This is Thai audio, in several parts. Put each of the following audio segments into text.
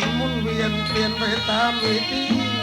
นมุนเวียนเปลี่ยนไปตามวิธี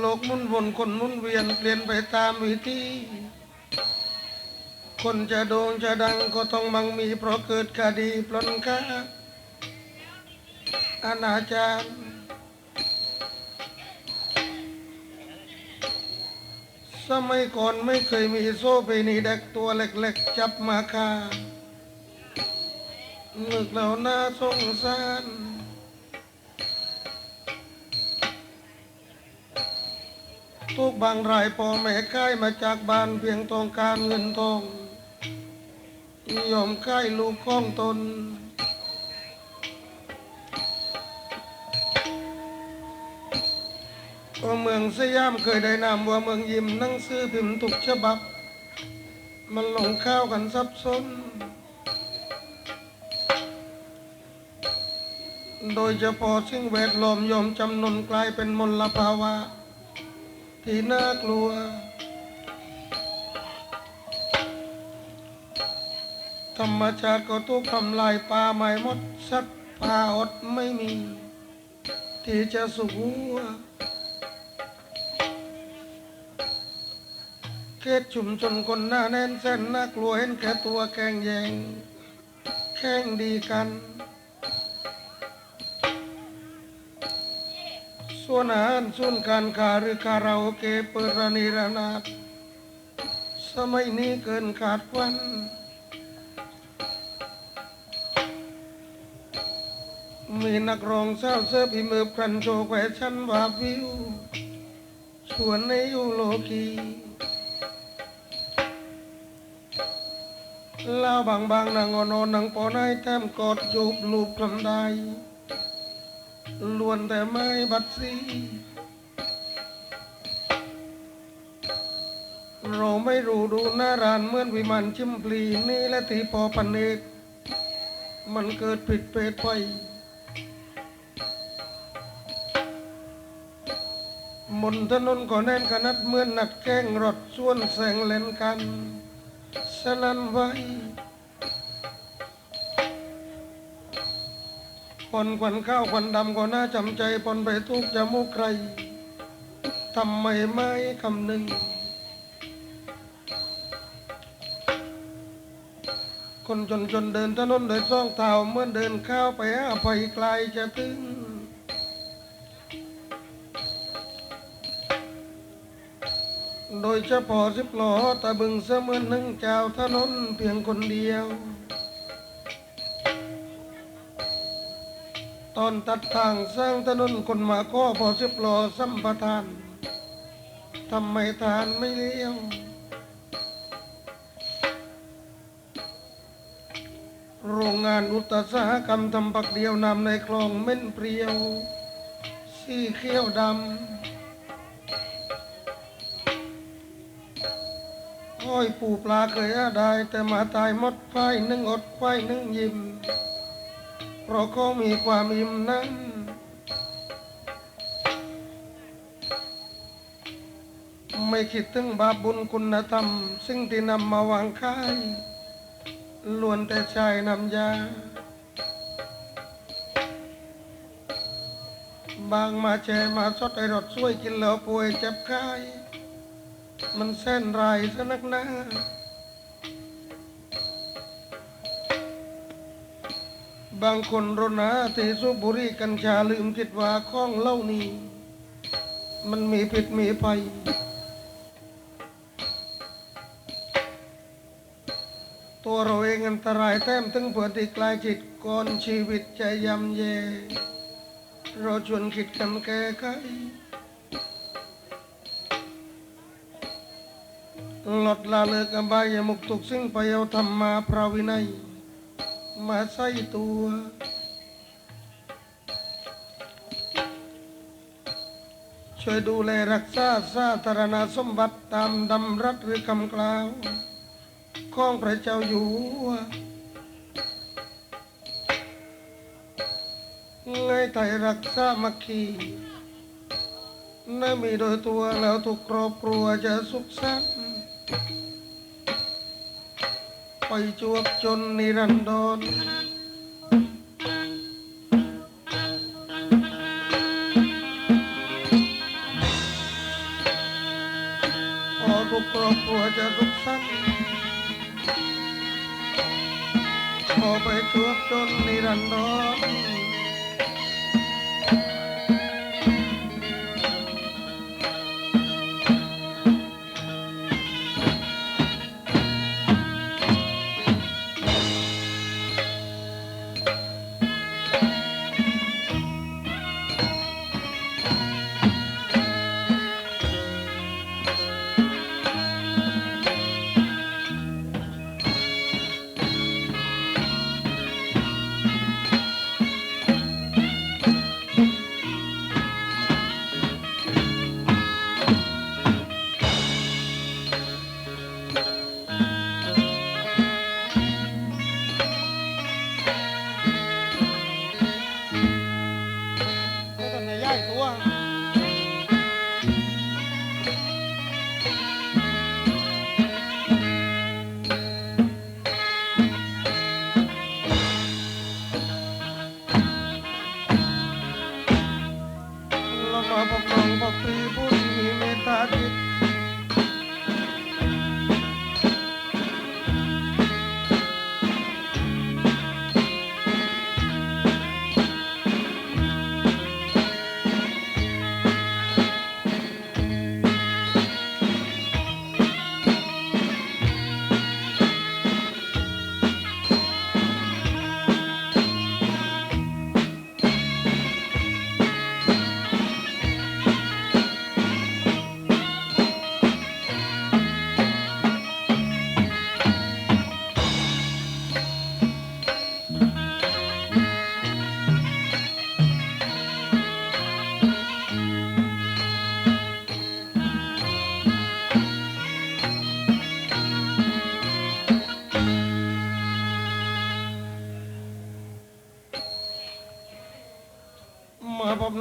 โลกมุนวนคนมุนเวียนเปลี่ยนไปตามวิธีคนจะโด่งจะดังก็ต้องมั่งมี เพราะเกิดคดีปล้นค่าอนาจารสมัยก่อนไม่เคยมีโซ่ไปนีเด็กตัวเล็กๆ จับมาฆ่านึกแล้วน่าสงสาร ทุกบางรายพ่อแม่ค่ายมาจากบ้านเพียงต้องการเงินทองยอมค่ายลูกของตน เมืองสยามเคยได้นามว่าเมืองยิมหนังสือพิมพ์ทุกฉบับ มันลงข้าวกันซับซ้อนโดยเฉพาะสิ่งแวดล้อมยอมจำนนกลายเป็นมลภาวะ ที่น่ากลัว ธรรมชาติก็ทุกทำลายป่าไม้หมด สัตว์ป่าอดไม่มี ที่จะสุขัวเขตชุมชนคนหน้าแน่นแสนน่ากลัวเห็นแก่ตัวแข่งแย่งแข่งดีกัน ส่วนอาหารส่วนการคาหรือคาราโอเกะเปิดระนีระนาดสมัยนี้เกินขาดวันมีนักร้องสาวเสิร์ฟอีมือกันโชว์แขวชันว่าวิวชวนในยูโลกีล่าบางบางนางอนอนนางปอนายแต้มกอดจูบลูบคลำได้ ล้วนแต่ไม่บัดซีเราไม่รู้ดูหน้ารานเหมือนวิมานชิมปลีนี่และที่พอพันเนตมันเกิดผิดเปรตไปบนถนนก็แน่นขนาดเหมือนหนัดแข่งรถส่วนแสงเล่นกัน สนันไว้ คนควันข้าวควันดำก็น่าจำใจปนไปทุกจมูกใครทำไมไม่คำหนึ่งคนจนจนเดินถนนโดยซ่องเท้าเมื่อเดินข้าวไปหาภัยไกลจะถึงโดยเฉพาะสิบล้อตะบึงเสมือนหนึ่งเจ้าถนนเพียงคนเดียว ตอนตัดทางสร้างถนนคนมาข้อพอสิบล้อสัมปทานทำไมทานไม่เลี้ยวโรงงานอุตสาหกรรมทำปักเดียวนำในคลองเม่นเปรียว สีเขียวดำห้อยปูปลาเคยอาได้ แต่มาตายหมดไฟหนึ่งอดไฟหนึ่งยิ้ม เพราะเขามีความอิ่มนั้นไม่คิดถึงบาปบุญคุณธรรมซึ่งที่นำมาวางค่ายล้วนแต่ชายนำยา บางมาแชร์มาสดไอรถช่วยกินแล้วป่วยเจ็บไข้มันเส้นไรซะนักหนา บางคนรนาที่สูบบุหรี่กัญชาลืมคิดว่าข้องเล่านี้มันมีพิษมีภัยตัวเราเองอันตรายแต้มถึงเพื่อที่กลายจิตก่อนชีวิตจะยำแย่เราชวนคิดกันแก้ไขหลดละเลิกอบายมุกทุกสิ่งไปเอาธรรมาพระวินัย มาใส่ตัว ช่วยดูแลรักษาสาธารณสมบัติตามดำรัสหรือคำกล่าวของพระเจ้าอยู่หัวไงไทยรักษามัคคีน่มีโดยตัวแล้วทุกครอบครัวจะสุขสันต์ ไปจวบจนนิรันดรขอทุกครอบครัวจะสุกสันต์ขอไปจวบจนนิรันดร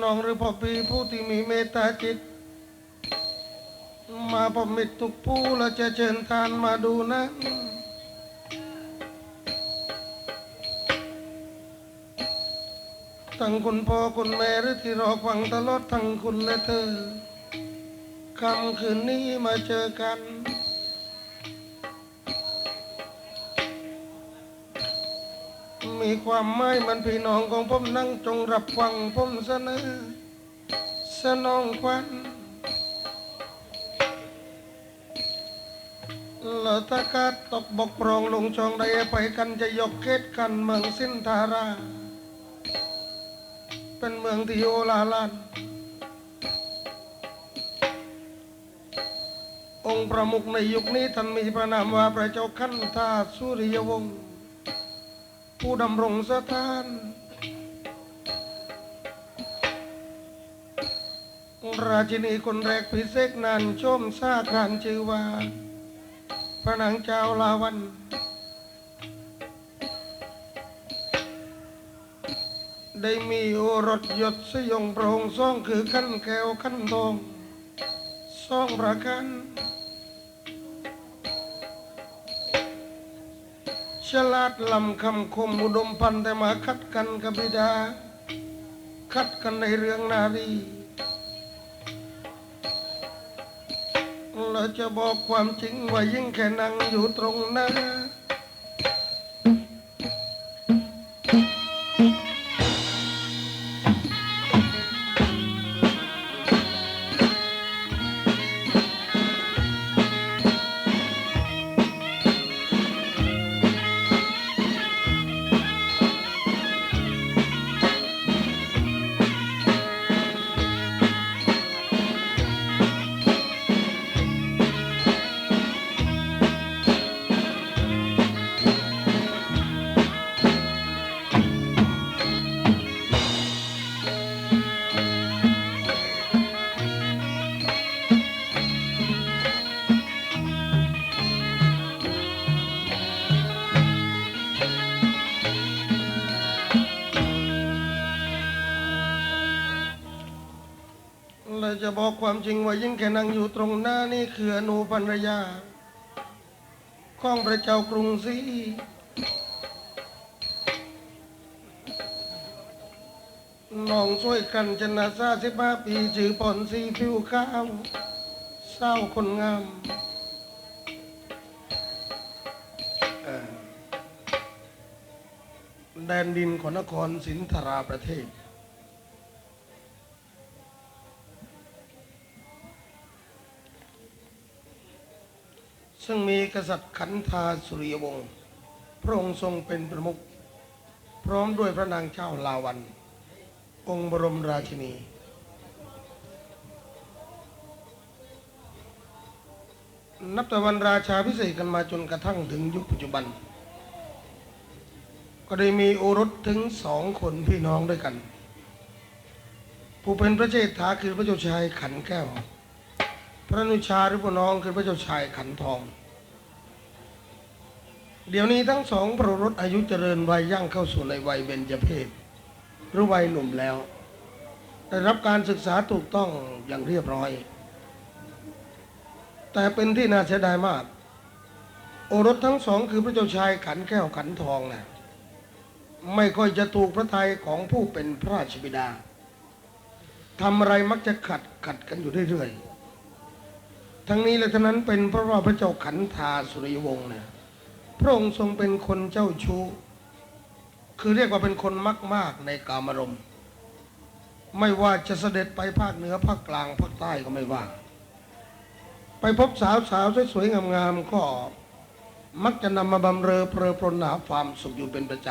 น้องหรือพบพี่ผู้ที่มีเมตตาจิต มาพบมิตรทุกผู้เราจะเชิญทานมาดูนั้นทั้งคุณพ่อคุณแม่หรือที่รอฟังตลอดทั้งคุณและเธอคำคืนนี้มาเจอกัน ความหมายมันพี่น้องของผมนั่งจงรับฟังผมเสนอสนองควันล้วถ้าการตกบกพร่องลงช่องใดไปกันจะยกเกตกันเมืองสินธารา เป็นเมืองที่โอลาลานองค์ประมุขในยุคนี้ท่านมีพระนามว่าพระเจ้าขันธาสุริยวงศ์ ผู้ดำรงสถาน ราชินีคนแรกพิเศษนานชมซาครานชื่อว่า พระนางเจ้าลาวันได้มีโอรสยศสยองพระองค์ทรงคือขั้นแก้วขั้นทองสองประกัน ฉลาดลำคำคมอุดมพันธ์แต่มาคัดกันกับบิดา คัดกันในเรื่องนารีเราจะบอกความจริงว่ายิ่งแค่นั่งอยู่ตรงหน้ ความจริงว่ายิ่งแค่นั่งอยู่ตรงหน้านี่คืออนูภรรยาของพระเจ้ากรุงศรีน้องช่วยกันชนะซาสิบห้าปีชื่อปอนสีผิวขาวเศร้าคนงามแดนดินของนครสินธราประเทศ ซึ่งมีกษัตริย์ขันธาสุริยวงศ์พระองค์ทรงเป็นประมุขพร้อมด้วยพระนางเจ้าลาวัน องค์บรมราชินี นับแต่วันราชาพิเศษกันมาจนกระทั่งถึงยุคปัจจุบัน ก็ได้มีโอรสถึงสองคนพี่น้องด้วยกัน ผู้เป็นพระเจ้าฐาคือพระเจ้าชายขันแก้ว พระนุชาหรือพระน้องคือพระเจ้าชายขันทอง เดี๋ยวนี้ทั้งสองพระรถอายุเจริญวัยย่างเข้าสู่ในวัยเบญจเพศหรือวัยหนุ่มแล้ว ได้รับการศึกษาถูกต้องอย่างเรียบร้อย แต่เป็นที่น่าเสียดายมาก โอรสทั้งสองคือพระเจ้าชายขันแก้วขันทองนะ่ะไม่ค่อยจะถูกพระทัยของผู้เป็นพระราชบิดาทำอะไรมักจะขัดขัดกันอยู่เรื่อยๆ ทั้งนี้และทั้งนั้นเป็นเพราะว่าพระเจ้าขันธาสุริยวงศ์เนี่ยพระองค์ทรงเป็นคนเจ้าชู้ คือเรียกว่าเป็นคนมักมากในกามารมณ์ ไม่ว่าจะเสด็จไปภาคเหนือภาคกลางภาคใต้ก็ไม่ว่าไปพบสาวสาวสวยๆงามๆก็มักจะนำมาบำเรอเพลอปรนหาความสุขอยู่เป็นประจ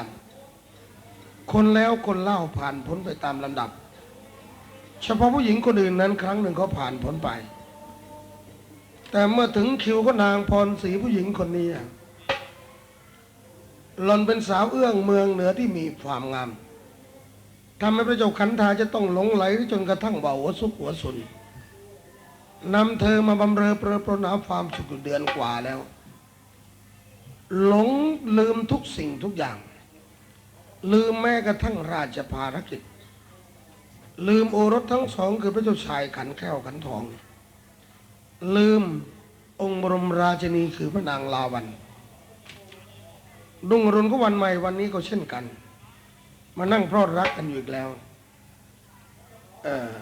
ำ คนแล้วคนเล่าผ่านพ้นไปตามลำดับ เฉพาะผู้หญิงคนอื่นนั้นครั้งหนึ่งเขาผ่านพ้นไป แต่เมื่อถึงคิวก็นางพรศรีผู้หญิงคนนี้หล่อนเป็นสาวเอื้องเมืองเหนือที่มีความงามทำให้พระเจ้าขันธาจะต้องหลงไหลจนกระทั่งเบาหัวซุกหัวสุนนำเธอมาบำเรอเปรอปรนาความสุขเดือนกว่าแล้ว หลงลืมทุกสิ่งทุกอย่าง ลืมแม้กระทั่งราชภารกิจ ลืมโอรสทั้งสองคือพระเจ้าชายขันแก้วขันทอง ลืมองค์บรมราชินีคือพระนางลาวัน ดุงรุณก็วันใหม่วันนี้ก็เช่นกัน มานั่งเพราะรักกันอยู่อีกแล้วเออ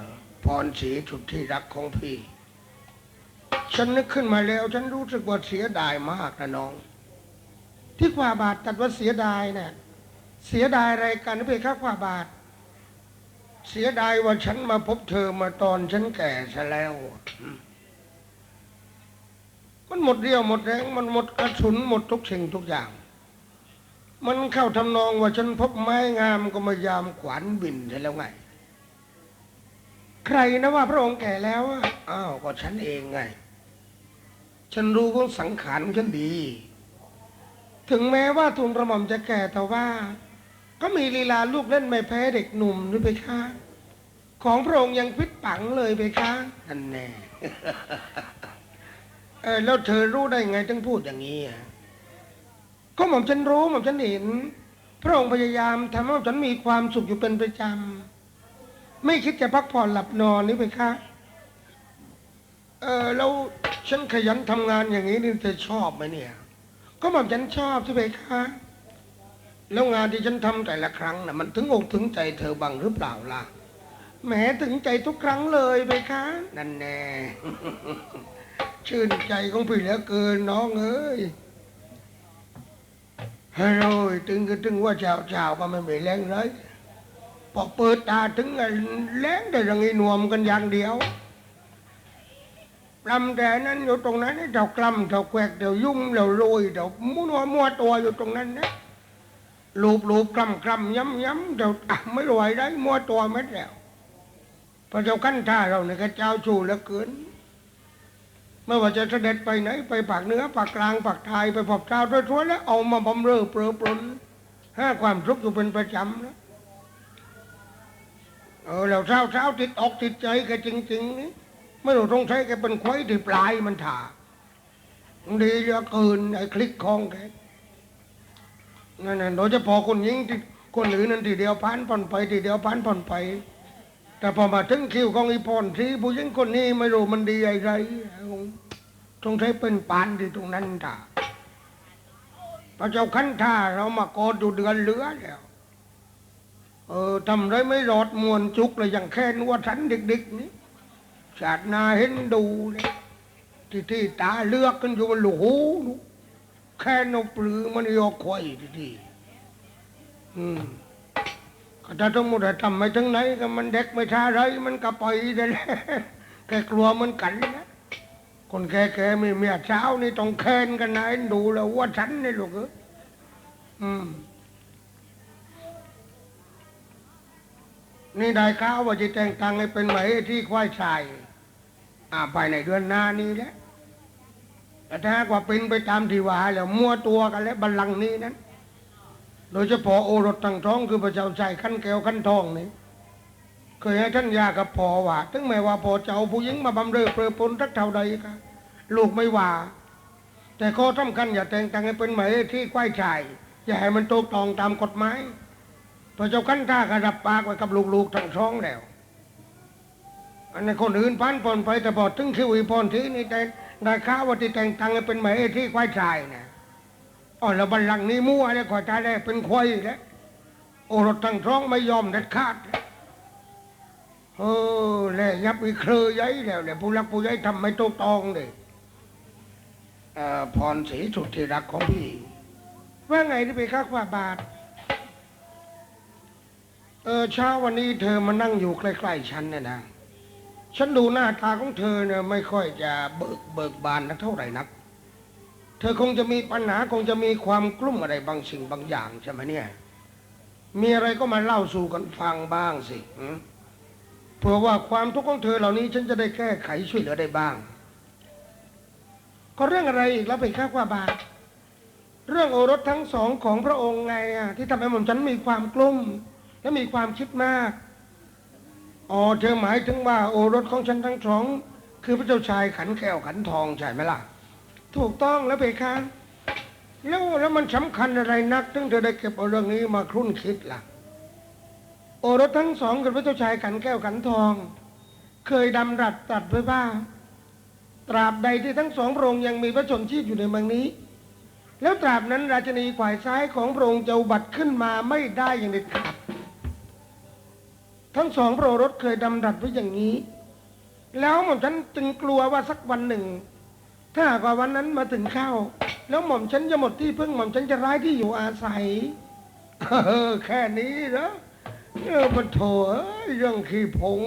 พรศรีสุดที่รักของพี่ ฉันนึกขึ้นมาแล้ว ฉันรู้สึกว่าเสียดายมากนะน้อง ที่กว่าบาทตัดว่าเสียดายเนี่ยเสียดายอะไรกันเพคะกว่าบาท เสียดายว่าฉันมาพบเธอมาตอนฉันแก่ซะแล้ว มันหมดเรี่ยวหมดแรงมันหมดกระสุนหมดทุกสิ่งทุกอย่าง มันเข้าทำนองว่าฉันพบไม้งามก็มายามขวานบินใช่แล้วไง ใครนะว่าพระองค์แก่แล้วอ้าวก็ฉันเองไง ฉันรู้ของสังขารฉันดี ถึงแม้ว่าทูลกระหม่อมจะแก่แต่ว่า ก็มีลีลาลูกเล่นไม่แพ้เด็กหนุ่มนี่ไปค่ะของพระองค์ยังพิษปังเลยไปค่ะนั่นแน่ เออแล้วเธอรู้ได้ไงถึงพูดอย่างนี้อะก็หม่อมฉันรู้หม่อมฉันเห็น พระองค์พยายามทำให้หม่อมฉันมีความสุขอยู่เป็นประจำไม่คิดจะพักผ่อนหลับนอนนี่ไปคะเออแล้วฉันขยันทำงานอย่างนี้นี่เธอชอบไหมเนี่ย ก็หม่อมฉันชอบใช่ไหมคะแล้วงานที่ฉันทำแต่ละครั้งน่ะมันถึงอกถึงใจเธอบ้างหรือเปล่าล่ะแหมถึงใจทุกครั้งเลยไหมคะนั่นแน่ ชื่นใจของพี่เหลือเกินน้องเอ้ยฮัลโหลตึงก็ตึงว่าเจ้าเจ้าก็ไม่มีแรงเลยพอเปิดตาถึงไอ้แรงแต่ยังไอ้หนวมกันอย่างเดียวลำแต่นั้นอยู่ตรงนั้นไอ้เจ้ากลำเจ้าแควกเจ้ายุ่งเจ้าโรยเจ้ามัวมัวตัวอยู่ตรงนั้นนะลูบลูบกลำกลำย้ำย้ำเจ้าอะไม่ไหวได้มัวตัวไม่แล้วพระเจ้าขั้นท่าเราเนี่ยก็เจ้าชูเหลือเกิน ไม่ว่าจะเสด็จไปไหน ไปปากเหนือปากกลางปากไทยไปพบเจ้าทั่วๆแล้วเอามาบำเรอเปรอปรนให้ความทุกข์อยู่เป็นประจำนะเออแล้วเช้าเช้าติดอกติดใจแกจริง ๆ นี่ไม่รู้ตรงใช้แกเป็นควายที่ปลายมันถ่าดีเหลือเกินไอ้คลิกคองแกนั่นน่ะโดยเฉพาะคนยิงที่คนอื่นนั่นทีเดียวพันผ่อนไปทีเดียวพันผ่อนไป แต่พอมาถึงคิวของอีพรที่ผู้หญิงคนนี้ไม่รู้มันดีอะไรตรงใช้เป็นปานที่ตรงนั้นท่าพระเจ้าขันท่าเรามากอดอยู่เดือนเหลือแล้วเออทำไรไม่รอดมวนจุกเลยอย่างแค่นวดสันเด็กๆนี้ชาตินาเห็นดูเลยที่ที่ตาเลือกกันอยู่บนหลูหูแค่นกปลือมันยอกควายที่ที่อืม ถ้าทั้งหมดทำไม่ถึงไหนก็มันเด็กไม่ท่าไรมันก็ปล่อยได้แหละแกกลัวมันกันนะคนแก่ๆมีเมียเช้านี่ต้องแค้นกันนะเอ็นดูแล้วว่าฉันนี่ลูกเอ้ยอืมนี่ได้ข่าวว่าจะแต่งตังให้เป็นหมที่ควายชาย อ่าภายในเดือนหน้านี้แหละแต่ถ้าหากว่าเป็นไปตามที่ว่าแล้วมั่วตัวกันแล้วบัลลังก์นี้นั้น โดยเฉพาะโอรสตั้งท้องคือพระเจ้าชายขั้นแก้วขั้นทองนี่เคยให้ท่านยากับพอว่าถึงแม้ว่าพอจะเอาผู้หญิงมาบำเรอเปรอปนทักเท่าใดก็ลูกไม่ว่า แต่ข้อสำคัญอย่าแต่งตั้งให้เป็นหมายที่ควายชาย อย่าให้มันตกตองตามกฎหมายพระเจ้าขั้นท่ากระดับปากไว้กับลูกๆทั้งท้องแล้วอันนี้คนอื่นพันปนไปแต่พอถึงคิวอีพรทีนี่แต่ได้ข่าวว่าที่แต่งตั้งให้เป็นหมายที่ควายชายเนี่ย อ๋อแล้วบัลลังก์นี้มั่วเลยขอตายแล้วเป็นควายอีกแล้วโอรสทั้งท้องไม่ยอมเด็ดขาดเออแล้วยับอีเครือยัยแล้วเนี่ยผู้รักผู้ใหญ่ทำไม่ตกตองเลยเอ่อพรศรีสุดที่รักของพี่ ว่าไงที่ไปข้าว่าบาท เออเช้าวันนี้เธอมานั่งอยู่ใกล้ๆฉันเนี่ยนะฉันดูหน้าตาของเธอเนี่ยไม่ค่อยจะเบิกเบิกบานนักเท่าไหร่นัก เธอคงจะมีปัญหาคงจะมีความกลุ้มอะไรบางสิ่งบางอย่างใช่ไหมเนี่ย มีอะไรก็มาเล่าสู่กันฟังบ้างสิเผื่อว่าความทุกข์ของเธอเหล่านี้ ฉันจะได้แก้ไขช่วยเหลือได้บ้าง ก็เรื่องอะไรอีกแล้วเป็นข้าว่าบาทเรื่องโอรสทั้งสองของพระองค์ไงอะที่ทำให้ผมฉันมีความกลุ้มและมีความคิดมากอ๋อเธอหมายถึงว่าโอรสของฉันทั้งสอง คือพระเจ้าชายขันแก้วขันทองใช่ไหมล่ะ ถูกต้องแล้วเพคะแล้วแล้วมันสำคัญอะไรนักถึงเธอได้เก็บเอาเรื่องนี้มาครุ่นคิดล่ะ โอรสทั้งสองกับพระเจ้าชายขันแก้วขันทอง เคยดำรัสตรัสไว้ว่า ตราบใดที่ทั้งสองพระองค์ยังมีพระชนชีพอยู่ในเมืองนี้ แล้วตราบนั้นราชนีฝ่ายซ้ายของพระองค์จะบัติขึ้นมาไม่ได้อย่างเด็ดขาดทั้งสองพระโอรสเคยดำรัสไว้อย่างนี้ แล้วหม่อมฉันจึงกลัวว่าสักวันหนึ่ง ถ้าหากว่าวันนั้นมาถึงเข้า แล้วหม่อมฉันจะหมดที่พึ่งหม่อมฉันจะร้ายที่อยู่อาศัยเออแค่นี้นะเออมันโถอยเรื่องขี้ผง